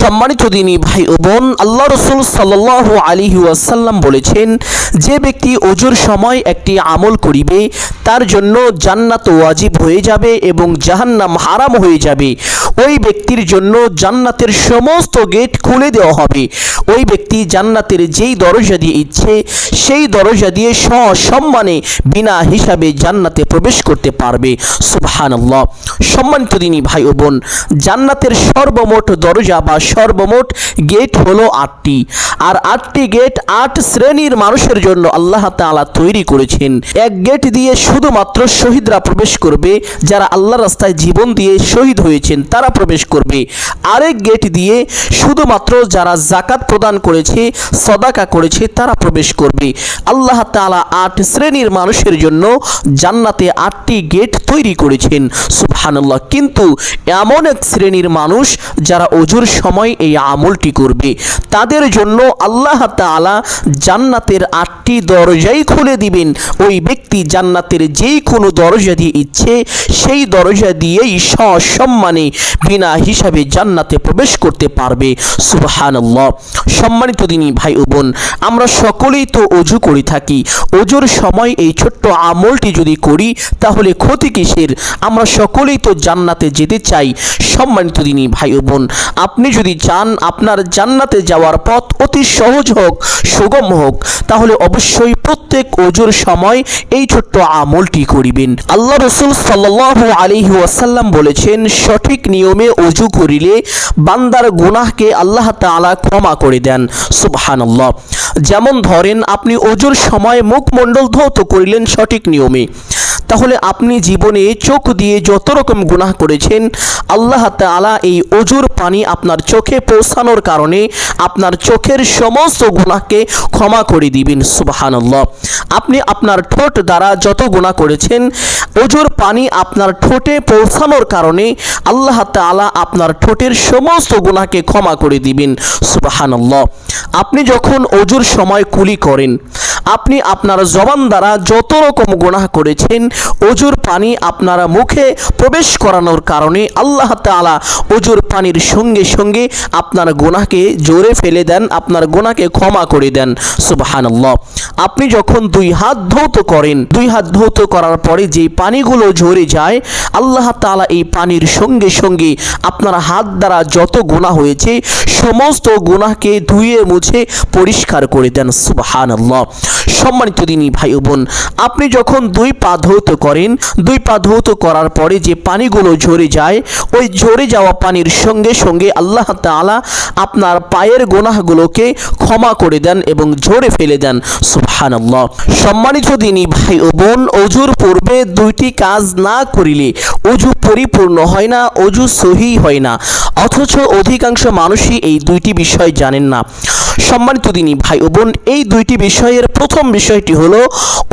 সম্মানিত দিনী ভাই ও বোন, আল্লাহ রসুল সাল্লাহ আলী ওয়াসাল্লাম বলেছেন, যে ব্যক্তি অজুর সময় একটি আমল করিবে, তার জন্য জান্নাত ওয়াজিব হয়ে যাবে এবং জাহান্নাম হারাম হয়ে যাবে। ওই ব্যক্তির জন্য জান্নাতের সমস্ত গেট খুলে দেওয়া হবে। ওই ব্যক্তি জান্নাতের যেই দরজা দিয়ে ইচ্ছে, সেই দরজা দিয়ে সসম্মানে বিনা হিসাবে জান্নাতে প্রবেশ করতে পারবে। সুবহানাল্লাহ। সম্মানিত দিনী ভাই ও বোন, জান্নাতের সর্বমোট দরজা বা সর্বমোট গেট হলো আটটি। আর আটটি গেট আট শ্রেণির মানুষের জন্য আল্লাহ তাআলা তৈরি করেছেন। এক গেট দিয়ে শুধুমাত্র শহীদরা প্রবেশ করবে, যারা আল্লাহ রাস্তায় জীবন দিয়ে শহীদ হয়েছেন, তারা প্রবেশ করবে। আরেক গেট দিয়ে শুধুমাত্র যারা জাকাত প্রদান করেছে, সদাকা করেছে, তারা প্রবেশ করবে। আল্লাহ তাআলা আট শ্রেণির মানুষের জন্য জান্নাতে আটটি গেট তৈরি করেছেন। সুবহানাল্লাহ। কিন্তু এমন এক শ্রেণির মানুষ যারা অজুর সময় এই আমলটি করবে, তাদের জন্য আল্লাহ তাআলা জান্নাতের আটটি দরজাই খুলে দিবেন। ওই ব্যক্তি জান্নাতের যেই কোনো দরজা দিয়ে ইচ্ছে, সেই দরজা দিয়েই সসম্মানে বিনা হিসাবে জান্নাতে প্রবেশ করতে পারবে। সুবহানাল্লাহ। সম্মানিত দিনী ভাই ও বোন, আমরা সকলেই তো অজু করে থাকি। অজুর সময় এই ছোট্ট আমলটি যদি করি, তাহলে ক্ষতি কিসের? আমরা সকলেই তো জান্নাতে যেতে চাই। সম্মানিত দিনী ভাই বোন, আপনি যদি চান আপনার জান্নাতে যাওয়ার পথ অতি সহজ হোক, সুগম হোক, তাহলে অবশ্যই প্রত্যেক অজুর সময় এই ছোট্ট আমলটি করিবেন। আল্লাহ রসুল সাল্লাহ আলাইহি ওয়াসাল্লাম বলেছেন, সঠিক নিয়মে অজু করিলে বান্দার গুনাহকে আল্লাহ তাআলা ক্ষমা করে দেন। সুবহানাল্লাহ। যেমন ধরেন, আপনি অজুর সময় মুখমণ্ডল ধৌত করিলেন সঠিক নিয়মে। তাহলে আপনি জীবনে চোখ দিয়ে যত রকম গুনাহ করেছেন, আল্লাহ তাআলা এই অজুর পানি আপনার চোখে পৌঁছানোর কারণে আপনার চোখের সমস্ত গুনাহকে ক্ষমা করে দিবেন, সুবহানাল্লাহ। আপনি আপনার ঠোঁট দ্বারা যত গুনাহ করেছেন, অজুর পানি আপনার ঠোঁটে পৌঁছানোর কারণে আল্লাহ তাআলা আপনার ঠোঁটের সমস্ত গুনাহকে ক্ষমা করে দিবেন, সুবহানাল্লাহ। আপনি যখন অজুর সময় কুলি করেন, আপনি আপনার জবান দ্বারা যত রকম গুনাহ করেছেন অজুর পানি আপনার মুখে প্রবেশ করানোর কারণে আল্লাহ তাআলা অজুর পানির সঙ্গে সঙ্গে আপনার গুনাহকে জোরে ফেলে দেন, আপনার গুনাহকে ক্ষমা করে দেন। সুবহানাল্লাহ। আপনি যখন দুই হাত ধৌত করেন, দুই হাত ধৌত করার পরে যে পানিগুলো ঝরে যায়, আল্লাহ তাআলা এই পানির সঙ্গে সঙ্গে আপনার হাত দ্বারা যত গোনা হয়েছে, সমস্ত গোনাকে ধুয়ে মুছে পরিষ্কার করে দেন। সুবহানাল্লাহ। সম্মানিত দিনী ভাই বোন, আপনি যখন দুই পা ধৌত করেন, দুই পা ধৌত করার পরে যে পানিগুলো ঝরে যায়, ওই ঝরে যাওয়া পানির সঙ্গে সঙ্গে আল্লাহ তাআলা আপনার পায়ের গুনাহগুলোকে ক্ষমা করে দেন এবং ঝরে ফেলে দেন। সুবহানাল্লাহ। সম্মানিত দিনী ভাই ও বোন, অজুর পূর্বে দুইটি কাজ না করিলে অজু পরিপূর্ণ হয় না, অজু সহি হয় না। অথচ অধিকাংশ মানুষই এই দুইটি বিষয় জানেন না। সম্মানিত দিনী ভাই ও বোন, এই দুইটি বিষয়ের প্রথম বিষয়টি হলো,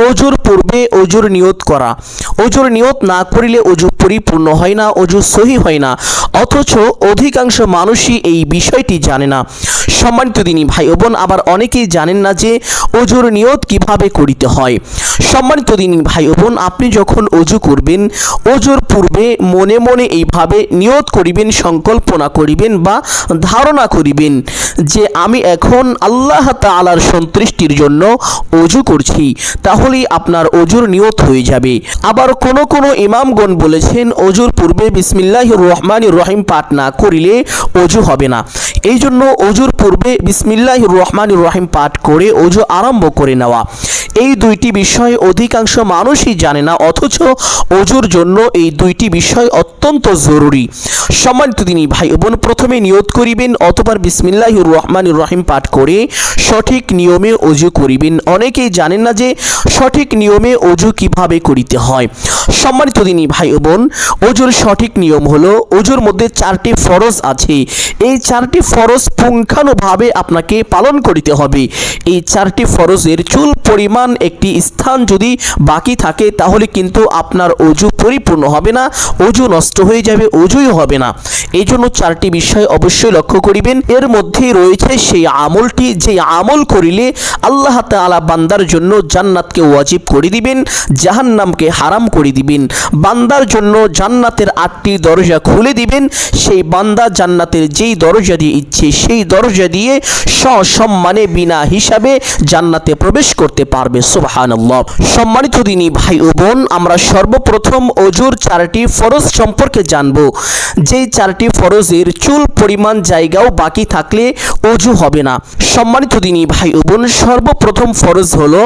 অজুর পূর্বে অজুর নিয়ত করা। অজুর নিয়ত না করিলে অজু পরিপূর্ণ হয় না অজু সহি হয় না। অথচ অধিকাংশ মানুষই এই বিষয়টি জানে না। সম্মানিত দিনী ভাই বোন আবার অনেকেই জানেন না যে অজুর নিয়ত কীভাবে করিতে হয়। সম্মানিত দিনী ভাই বোন আপনি যখন অজু করবেন অজুর পূর্বে মনে মনে এইভাবে নিয়ত করিবেন, সংকল্পনা করিবেন বা ধারণা করিবেন যে আমি এখন আল্লাহ তাআলার সন্তুষ্টির জন্য অজু করছি। তাহলেই আপনার অজুর নিয়ত হয়ে যাবে। আবার কোন কোন ইমামগণ বলেছেন, অজুর পূর্বে বিসমিল্লাহ রহমান রহিম পাঠ না করিলে অজু হবে না। এই জন্য অজুর পূর্বে বিসমিল্লাহ রহমান রহিম পাঠ করে অজু আরম্ভ করে নেওয়া। এই দুইটি বিষয় অধিকাংশ মানুষই জানে না, অথচ অজুর জন্য এই দুইটি বিষয় অত্যন্ত জরুরি। সম্মানিত তিনি ভাই বোন, প্রথমে নিয়ত করিবেন, অতবার বিসমিল্লাহ রহমান রহিম পাঠ করে সঠিক নিয়মে অজু করিবেন। অনেকেই জানেন না যে সঠিক নিয়মে অজু কীভাবে করিতে হয়। সম্মানিত দিনী ভাই ও বোন অজুর সঠিক নিয়ম হলো অজুর মধ্যে চারটি ফরজ আছে। এই চারটি ফরজ পুঙ্খানুভাবে আপনাকে পালন করিতে হবে। এই চারটি ফরজের চুল পরিমাণ একটি স্থান যদি বাকি থাকে, তাহলে কিন্তু আপনার অজু পরিপূর্ণ হবে না অজু নষ্ট হয়ে যাবে অজুই হবে না। এই জন্য চারটি বিষয় অবশ্যই লক্ষ্য করিবেন। এর মধ্যে রয়েছে সেই আমলটি, যে আমল করিলে আল্লাহ তাআলা বান্দার জন্য জান্নাতকে ওয়াজিব করে দিবেন, জাহান্নাম জাহান্নামকে হারাম করে দিবেন। বান্দার জন্য জান্নাতের আটটি দরজা খুলে দিবেন। সেই বান্দা জান্নাতের যেই দরজা দিয়ে ইচ্ছে, সেই দরজা দিয়ে সসম্মানে বিনা হিসাবে জান্নাতে প্রবেশ করতে পারবে। সুবহানাল্লাহ। সম্মানিত দিনী ভাই ও বোন, আমরা সর্বপ্রথম অজুর চারটি ফরজ সম্পর্কে জানব। যেই চারটি ফরজের চুল পরিমাণ জায়গাও বাকি থাকলে অজু হবে না। সম্মানিত দিনী ভাই ও বোন, সর্বপ্রথম ফরজ হলো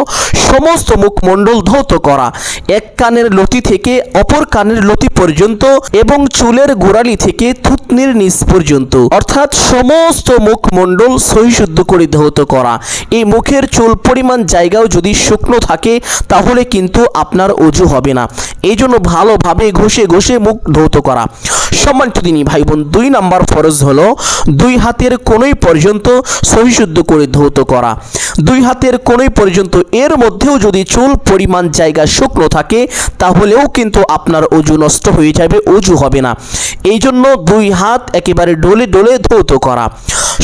সমস্ত মুখমণ্ডল ধৌত করা। এক কানের লতি থেকে অপর কানের লতি পর্যন্ত এবং চুলের গোড়ালি থেকে থুতনির নিচ পর্যন্ত। অর্থাৎ সমস্ত মুখমণ্ডল সহিশুদ্ধ করে ধৌত করা। এই মুখের চুল পরিমাণ জায়গাও যদি শুকনো থাকে, তাহলে কিন্তু আপনার অজু হবে না। এই জন্য ভালোভাবে ঘষে ঘষে মুখ ধৌত করা। সম্মানিত দিনী ভাই বোন দুই নাম্বার ফরজ হলো দুই হাতের কোনোই পর্যন্ত সহিশুদ্ধ করে ধৌত করা। দুই হাতের কোনোই পর্যন্ত এর মধ্যেও যদি চুল পরিমাণ জায়গা শুকনো থাকে, তাহলেও কিন্তু আপনার অজু নষ্ট হয়ে যাবে, অজু হবে না। এই জন্য দুই হাত একেবারে ডলে ডলে ধৌত করা।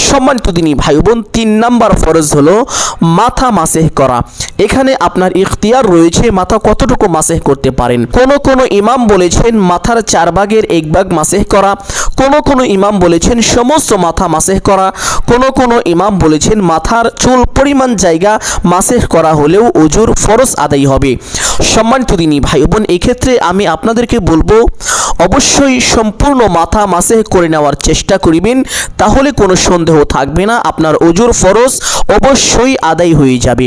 সম্মানিত দিনী ভাই বোন তিন নাম্বার ফরজ হলো মাথা মাসেহ করা। এখানে আপনার ইখতিয়ার রয়েছে মাথা কতটুকু মাসেহ করতে পারেন। কোন কোন ইমাম বলেছেন মাথার চার ভাগের এক ভাগ মাসেহ করা। কোন কোন ইমাম বলেছেন সমস্ত মাথা মাসেহ করা। কোন কোন ইমাম বলেছেন মাথার চুল পরিমাণ জায়গা মাসেহ করা হলেও অজুর ফরজ আদায় হবে। সম্মানিত দিনী ভাই বোন এক্ষেত্রে আমি আপনাদেরকে বলব, অবশ্যই সম্পূর্ণ মাথা মাসেহ করে নেওয়ার চেষ্টা করিবেন, তাহলে কোনো সন্দেহ থাকবে না, আপনার অজুর ফরজ অবশ্যই আদায় হয়ে যাবে।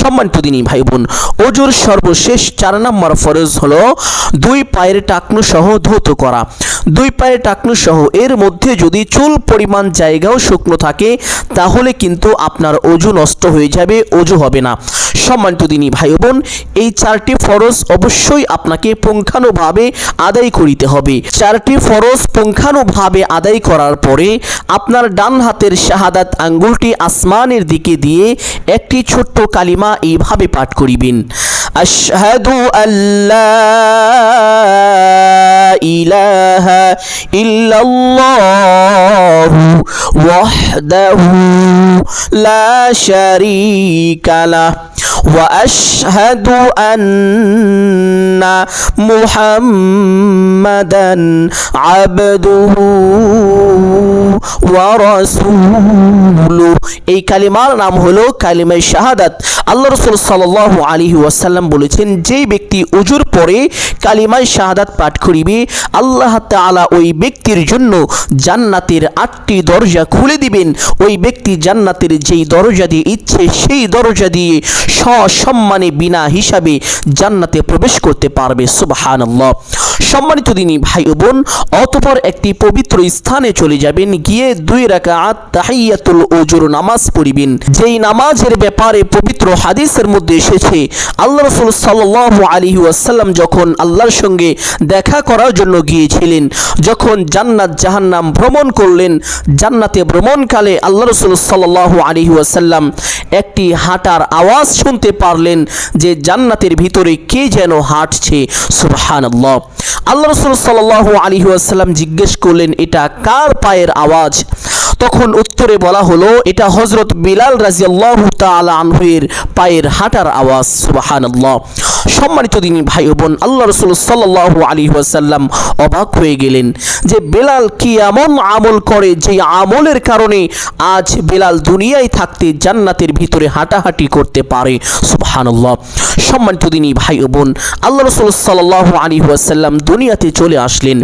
সম্মানিত দিনী ভাই বোন অজুর সর্বশেষ চার নম্বর ফরজ হলো দুই পায়ের টাকনু সহ ধৌত করা। দুই পায়ের টাকনু সহ, এর মধ্যে যদি চুল পরিমাণ জায়গাও শুকনো থাকে, তাহলে কিন্তু আপনার অজু নষ্ট হয়ে যাবে, অজু হবে না। সম্মানিত দিনী ভাই বোন এই চারটি ফরজ অবশ্যই আপনাকে পুঙ্খানুভাবে আদায় করিতে হবে। চারটি ফরজ পুঙ্খানুভাবে আদায় করার পরে আপনার ডান হাতের শাহাদাত আঙ্গুলটি আসমানের দিকে দিয়ে একটি ছোট্ট কালিমা এইভাবে পাঠ করিবেন। আশহাদু আল্লাহ ইলাহা ইল্লাল্লাহু ওয়াহদাহু লা শারীকা লাহ واشهد ان محمدا عبده ورسوله এই কালিমার নাম হলো কালিমায় শাহাদাত আল্লাহ রসুল সাল্লাহ আলী ওয়াসাল্লাম বলেছেন, যেই ব্যক্তি উজুর পরে কালিমায় শাহাদাত পাঠ করিবে, আল্লাহ তাআলা ওই ব্যক্তির জন্য জান্নাতের আটটি দরজা খুলে দিবেন। ওই ব্যক্তি জান্নাতের যেই দরজা দিয়ে ইচ্ছে, সেই দরজা দিয়ে সসম্মানে বিনা হিসাবে জান্নাতে প্রবেশ করতে পারবে। সুবহানাল্লাহ। সম্মানিত দিনী ভাই ও বোন, অতপর একটি পবিত্র স্থানে চলে যাবেন, গিয়ে দুই রাকাত তাহিয়াতুল ওজুর নামাজ পড়িবেন। যেই নামাজের ব্যাপারে পবিত্র হাদিসের মধ্যে এসেছে, আল্লাহ রসুল সাল্লাল্লাহু আলাইহি ওয়াসাল্লাম যখন আল্লাহর সঙ্গে দেখা করার জন্য গিয়েছিলেন, যখন জান্নাত জাহান্নাম ভ্রমণ করলেন, জান্নাতে ভ্রমণকালে আল্লাহ রসুল সাল্লাল্লাহু আলাইহি ওয়াসাল্লাম একটি হাঁটার আওয়াজ শুনতে পারলেন যে জান্নাতের ভিতরে কে যেন হাঁটছে। সুবহানাল্লাহ। আল্লাহ আল্লাহ রসুল সাল্লাল্লাহু আলাইহি ওয়াসাল্লাম জিজ্ঞেস করলেন, এটা কার পায়ের আওয়াজ? তখন উত্তরে বলা হলো, এটা হজরত বিলাল রাজিয়াল্লাহু তাআলা আনহুয়ের পায়ের হাঁটার আওয়াজ। সুবহানাল্লাহ সম্মানিত দিনী ভাই বোন, আল্লাহ রসুল সাল্লাল্লাহু আলাইহি ওয়াসাল্লাম অবাক হয়ে গেলেন যে বেলাল কি এমন আমল করে যে আমলের কারণে আজ বেলাল দুনিয়ায় থাকতে জান্নাতের ভিতরে হাঁটাহাঁটি করতে পারে। সুবহানাল্লাহ। সম্মানিত দিনী ভাই বোন, আল্লাহ রসুল সাল্লাল্লাহু আলাইহি ওয়াসাল্লাম দুনিয়াতে চলে আসলেন।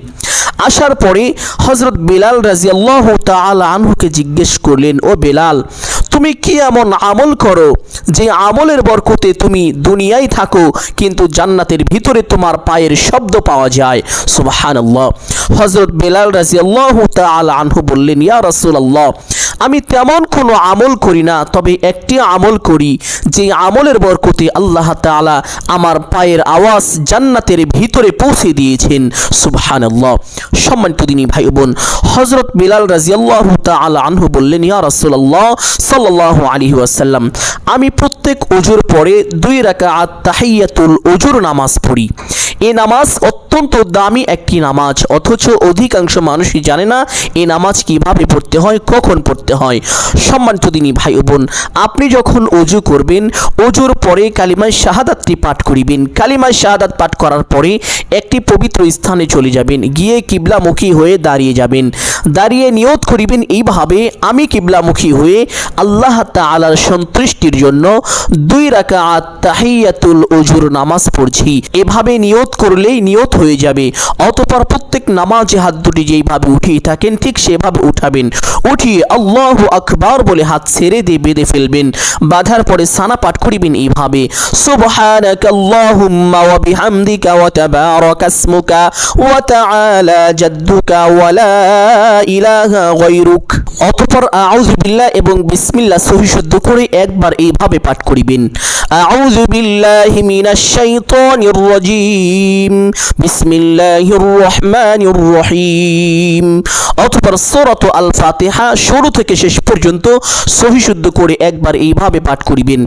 আসার পরে হজরত বেলাল রাজিয়াল্লাহ তাআলা আনহুকে জিজ্ঞেস করলেন, ও বেলাল তুমি কি এমন আমল করো যে আমলের বরকতে তুমি দুনিয়ায় থাকো, কিন্তু জান্নাতের ভিতরে তোমার পায়ের শব্দ পাওয়া যায়? সুবহানাল্লাহ। হজরত বেলাল রাজিয়াল্লাহ তাআলা আনহু বললেন, ইয়া রাসূলুল্লাহ, আমি তেমন কোনো আমল করি না, তবে একটি আমল করি যে আমলের বরকতে আল্লাহ তাআলা আমার পায়ের আওয়াজ জান্নাতের ভিতরে পৌঁছে দিয়েছেন। সুবহানাল্লাহ। সম্মানিত দিনী ভাই বোন হজরত বিলাল রাজিয়াল্লাহু তাআলা আনহু বললেন, ইয়া রাসূলুল্লাহ, সাল্লাল্লাহু আলাইহি ওয়াসাল্লাম, আমি প্রত্যেক ওজুর পরে দুই রাকাত তাহিয়াতুল ওজুর নামাজ পড়ি। এ নামাজ অত্যন্ত দামি একটি নামাজ, অথচ অধিকাংশ মানুষই জানে না এই নামাজ কীভাবে পড়তে হয়, কখন পড়তে হয়। সম্মানিত দিনী ভাই ও বোন, আপনি যখন অজু করবেন, অজুর পরে কালিমায় শাহাদাতটি পাঠ করিবেন। কালিমায় শাহাদাত পাঠ করার পরে একটি পবিত্র স্থানে চলে যাবেন, গিয়ে কিবলামুখী হয়ে দাঁড়িয়ে যাবেন। দাঁড়িয়ে নিয়ত করিবেন এইভাবে, আমি কিবলামুখী হয়ে আল্লাহ তাআলার সন্তুষ্টির জন্য দুই রাকাত তাহিয়াতুল অজুর নামাজ পড়ছি। এভাবে নিয়ত করলেই নিয়ত হয়ে যাবে, অতপর প্রত্যেক নামাজে হাত দুটি যেইভাবে উঠিয়ে থাকেন, ঠিক সেভাবে উঠাবেন। উঠিয়ে আল্লাহ আকবার বলে হাত ছেড়ে দিয়ে বেঁধে ফেলবেন। বাঁধার পরে সানা পাঠ করিবেন এইভাবে। সুবহানাক আল্লাহুম্মা ওয়া বিহামদিকা ওয়া তাবারাক ইসমুকা ওয়া তাআলা জাদ্দুকা ওয়া লা ইলাহা গায়রুক। অতঃপর আউজুবিল্লাহ এবং বিসমিল্লা সহিশুদ্ধ করে একবার এইভাবে পাঠ করিবেন। আউযু বিল্লাহি মিনাশ শাইতানির রাজীম। বিসমিল্লাহির রহমানির রহিম। অতপর সূরাত আল ফাতিহা শুরু থেকে শেষ পর্যন্ত সহিশুদ্ধ করে একবার এইভাবে পাঠ করিবেন।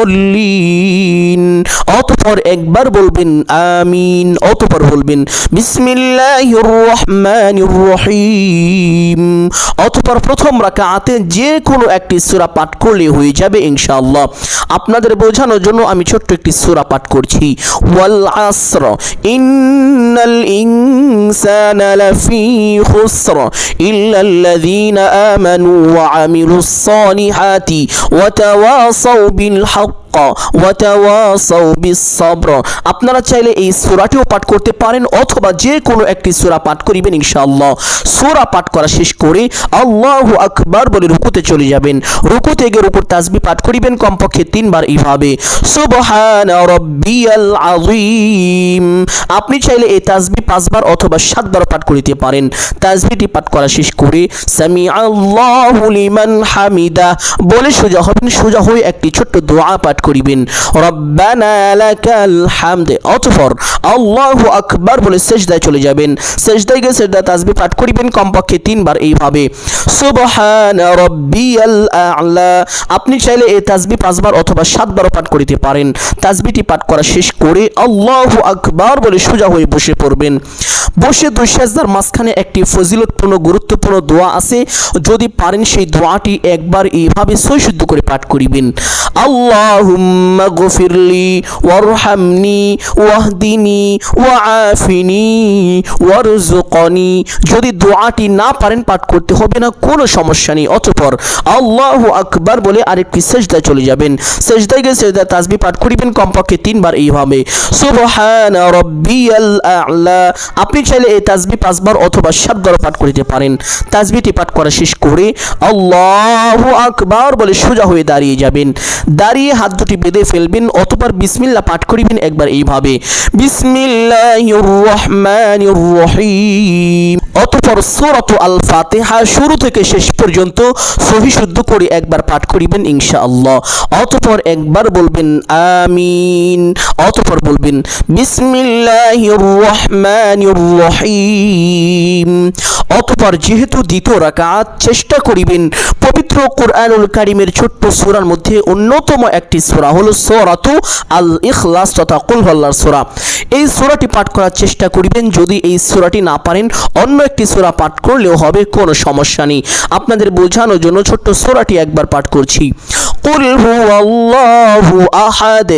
ওয়ালাদ-দাল্লিন অতঃপর একবার বলবেন আমিন, অতঃপর বলবেন বিসমিল্লাহির রহমানির রহিম অতঃপর প্রথম রাকাতে যে কোনো একটি সূরা পাঠ করলে হয়ে যাবে ইনশাআল্লাহ। আপনাদের বোঝানোর জন্য আমি ছোট্ট একটি সূরা পাঠ করছি। ওয়াল আসর, ইন্নাল ইনসানা লাফি খুসর আমানু ওয়া আমিলুস সালিহাতি ওয়া তাওয়াসাউ বিল help হক আপনারা চাইলে এই সূরাটিও পাঠ করতে পারেন অথবা যে কোনো একটি সূরা পাঠ করিবেন ইনশাআল্লাহ। সূরা পাঠ করা শেষ করে আল্লাহু আকবার বলে রুকুতে চলে যাবেন। রুকুতে গিয়ে রুকুর তাসবিহ পাঠ করিবেন কমপক্ষে তিনবার এইভাবে সুবহানা রাব্বিয়াল আযীম। আপনি চাইলে এই তাসবিহ পাঁচবার অথবা সাতবার পাঠ করিতে পারেন। তাসবিহটি পাঠ করা শেষ করে সামি আল্লাহু লিমান হামিদা। বলে সোজা হবেন, সোজা হয়ে একটি ছোট্ট দোয়া পাঠ করিবেন। হামদ। আল্লাহু আকবার বলে সেজদায় চলে যাবেন। সেজদায় গিয়ে সেজদা তাসবিহ পাঠ করিবেন কমপক্ষে তিনবার এইভাবে। সুবহান রব্বিয়াল আ'লা। আপনি চাইলে এই তাসবিহ পাঁচবার অথবা সাতবারও পাঠ করিতে পারেন। তাসবিহটি পাঠ করা শেষ করে আল্লাহু আকবার বলে সোজা হয়ে বসে পড়বেন। বসে দুই সেজদার মাঝখানে একটি ফজিলতপূর্ণ, গুরুত্বপূর্ণ দোয়া আছে। যদি পারেন সেই দোয়াটি একবার এইভাবে সৈশুদ্ধ করে পাঠ করিবেন। আল্লাহুম্মা গফিরলি ওয়ারহামনি ওয়াহদিনি ওয়াআফিনি ওয়ারজুকনি যদি দোয়াটি না পারেন, পাঠ করতে হবে না, কোনো সমস্যা নেই। অতঃপর আল্লাহু আকবার বলে আরেকটি সেজদায় চলে যাবেন। সেজদায় গিয়ে সেজদা তাসবিহ পাঠ করিবেন, কমপক্ষে তিনবার এইভাবে। সুবহান রব্বিয়াল আ'লা। আপনি চাইলে এই তাসবিহ পাঁচবার অথবা সাতবার পাঠ করিতে পারেন। তাসবিহটি পাঠ করা শেষ করে আল্লাহু আকবার বলে সোজা হয়ে দাঁড়িয়ে যাবেন। দাঁড়িয়ে হাত দুটি বেঁধে ফেলবেন অতপর বিসমিল্লাহ পাঠ করিবেন একবার এইভাবে। অতপর আল শুরু থেকে শেষ পর্যন্ত সহি শুদ্ধ করে একবার পাঠ করিবেন অতপর একবার বলবেন আমিন। অতপর বলবেন অতপর যেহেতু দ্বিতীয় রাকাত চেষ্টা করিবেন, পবিত্র কোরআনুল কারিমের ছোট্ট সূরার মধ্যে অন্যতম একটি সূরা হলো সোরাতু আল ইখলাস তথা কুল সোরা সূরা। এই সোরাটি পাঠ করার চেষ্টা করিবেন, যদি এই সোরাটি না পারেন, অন্য একটি সোরা পাঠ করলেও হবে, কোনো সমস্যা নেই। আপনাদের বোঝানোর জন্য ছোট্ট সোরাটি একবার পাঠ করছি। قل هو الله أحد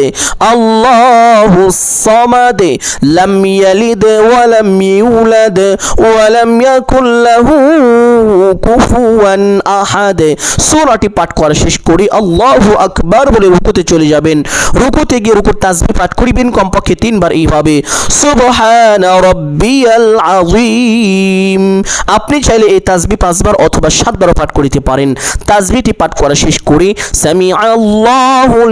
الله الصمد لم يلد ولم يولد ولم يكن له কুফুয়ান আহাদ সূরাটি পাঠ করা শেষ করে আল্লাহু আকবার বলে রুকুতে চলে যাবেন রুকুতে গিয়ে রুকুর তাসবিহ পাঠ করিবেন কমপক্ষে তিনবার এইভাবে সুবহান রাব্বিয়াল আযীম আপনি চাইলে এই তাসবিহ পাঁচবার অথবা সাতবারও পাঠ করিতে পারেন তাসবিহটি পাঠ করা শেষ করে সামি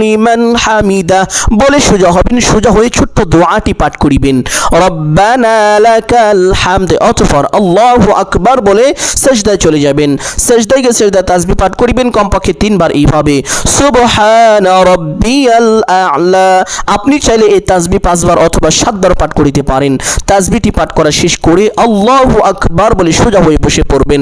লিমান হামিদা। বলে সোজা হবেন, সোজা হয়ে ছোট্ট দোয়াটি পাঠ করিবেন। রব্বানা লাকাল হামদ, অতঃপর আল্লাহু আকবার বলে সেজদায় চলে যাবেন। সেজদায় গিয়ে সেজদা তাসবিহ পাঠ করিবেন, কমপক্ষে তিনবার এইভাবে। সুবহান রব্বিয়াল আ'লা। আপনি চাইলে এই তাসবিহ পাঁচবার অথবা সাতবার পাঠ করিতে পারেন। তাসবিহটি পাঠ করা শেষ করে আল্লাহু আকবার বলে সোজা হয়ে বসে পড়বেন।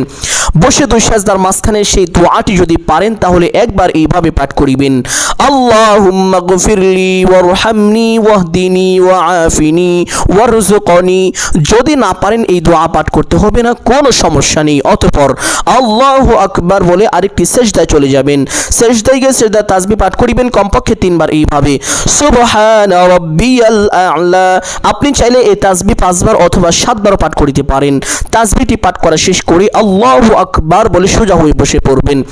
বসে দুই সাজদার মাঝখানে সেই দোয়াটি যদি পারেন, তাহলে একবার এইভাবে পাঠ করিবেন। আল্লাহুম্মা গফিরলি ওয়ারহামনি ওয়াহদিনি ওয়াআফিনি ওয়ারজুকনি যদি না পারেন এই দোয়া পাঠ করতে হবে না, কোনো সমস্যা নেই। অতঃপর আল্লাহু আকবার বলে আরেকটি সেজদায় চলে যাবেন। সেজদায় গিয়ে সেজদা তাসবিহ পাঠ করিবেন, কমপক্ষে তিনবার এইভাবে। সুবহান রাব্বিয়াল আ'লা। আপনি চাইলে এই তাসবিহ পাঁচবার অথবা সাতবার পাঠ করিতে পারেন। তাসবিহটি পাঠ করা শেষ করে আল্লাহু আকবার বলে সোজা হয়ে বসে পড়বেন।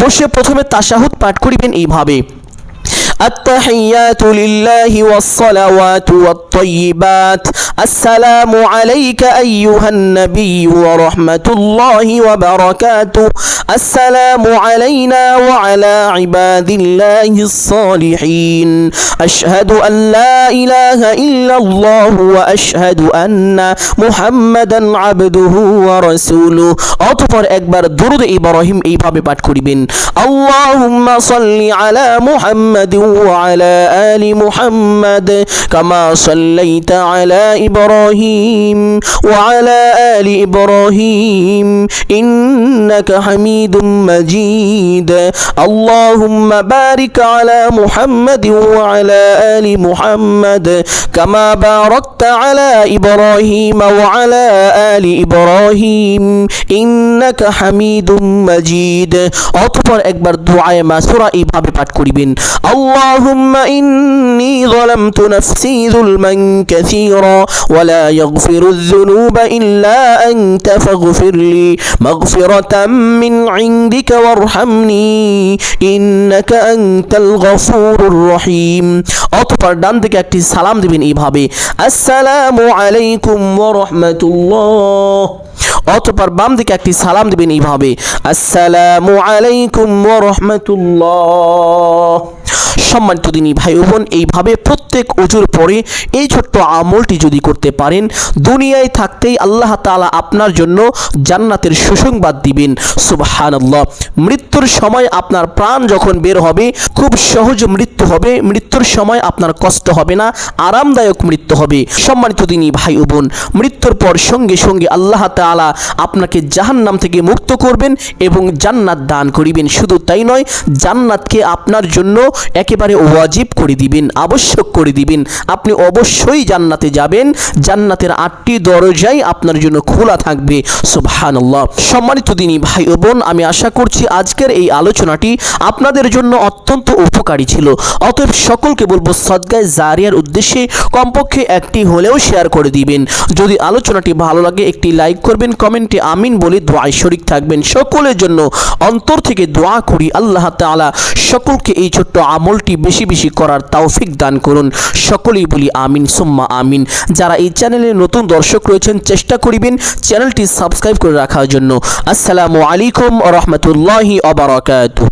বসে প্রথমে তাশাহুদ পাঠ করিবেন এইভাবে। التحيات لله والصلوات والطيبات السلام عليك أيها النبي ورحمة الله وبركاته السلام علينا وعلى عباد الله الصالحين أشهد أن لا إله إلا الله وأشهد أن محمدا عبده ورسوله অতঃপর একবার দুরুদ ইব্রাহিম এইভাবে পাঠ করিবেন আল্লাহুম্মা সাল্লি আলা মুহাম্মাদিন وعلى آل محمد كما صليت على إبراهيم وعلى آل إبراهيم إنك حميد مجيد اللهم بارك على محمد وعلى آل محمد كما باركت على إبراهيم وعلى آل إبراهيم إنك حميد مجيد অতঃপর একবার দোয়ায়ে মাসুরা এইভাবে পাঠ করিবেন اللهم إني ظلمت نفسي ظلما كثيرا ولا يغفر الذنوب إلا أنت فاغفر لي مغفرة من عندك وارحمني إنك أنت الغفور الرحيم অতপর ডান দিকে একটি সালাম দিবেন এইভাবে আসসালামু আলাইকুম ওয়া রাহমাতুল্লাহ অতপর বাম দিকে একটি সালাম দিবেন এইভাবে আসসালামু আলাইকুম ওয়া রাহমাতুল্লাহ সম্মানিত দিনী ভাই বোন, এইভাবে প্রত্যেক অজুর পরে এই ছোট্ট আমলটি যদি করতে পারেন, দুনিয়ায় থাকতেই আল্লাহ তাআলা আপনার জন্য জান্নাতের সুসংবাদ দিবেন। সুবহানাল্লাহ। মৃত্যুর সময় আপনার প্রাণ যখন বের হবে, খুব সহজ মৃত্যু হবে। মৃত্যুর সময় আপনার কষ্ট হবে না, আরামদায়ক মৃত্যু হবে। সম্মানিত দিনী ভাই বোন, মৃত্যুর পর সঙ্গে সঙ্গে আল্লাহ তাআলা আপনাকে জাহান্নাম থেকে মুক্ত করবেন এবং জান্নাত দান করিবেন। শুধু তাই নয়, জান্নাতকে আপনার জন্য একেবারে ওয়াজিব করে দিবেন, আবশ্যক করে দিবেন। আপনি অবশ্যই জান্নাতে যাবেন। জান্নাতের আটটি দরজাই আপনার জন্য খোলা থাকবে। সুবহানাল্লাহ। সম্মানিত দিনী ভাই ও বোন, আমি আশা করছি আজকের এই আলোচনাটি আপনাদের জন্য অত্যন্ত উপকারী ছিল। অতএব সকলকে বলব, সদগায় জারিয়ার উদ্দেশ্যে কমপক্ষে একটি হলেও শেয়ার করে দিবেন। যদি আলোচনাটি ভালো লাগে, একটি লাইক করবেন, কমেন্টে আমিন বলে দোয়ায় শরিক থাকবেন। সকলের জন্য অন্তর থেকে দোয়া করি আল্লাহ তাআলা। সকলকে এই ছোট্ট আমলটি বেশি বেশি করার তৌফিক দান করুন। সকলেই বলি আমিন, সুম্মা আমিন। যারা এই চ্যানেলে নতুন দর্শক রয়েছেন, চেষ্টা করিবেন চ্যানেলটি সাবস্ক্রাইব করে রাখার জন্য। আসসালামু আলাইকুম রহমতুল্লাহি অবরাকাতু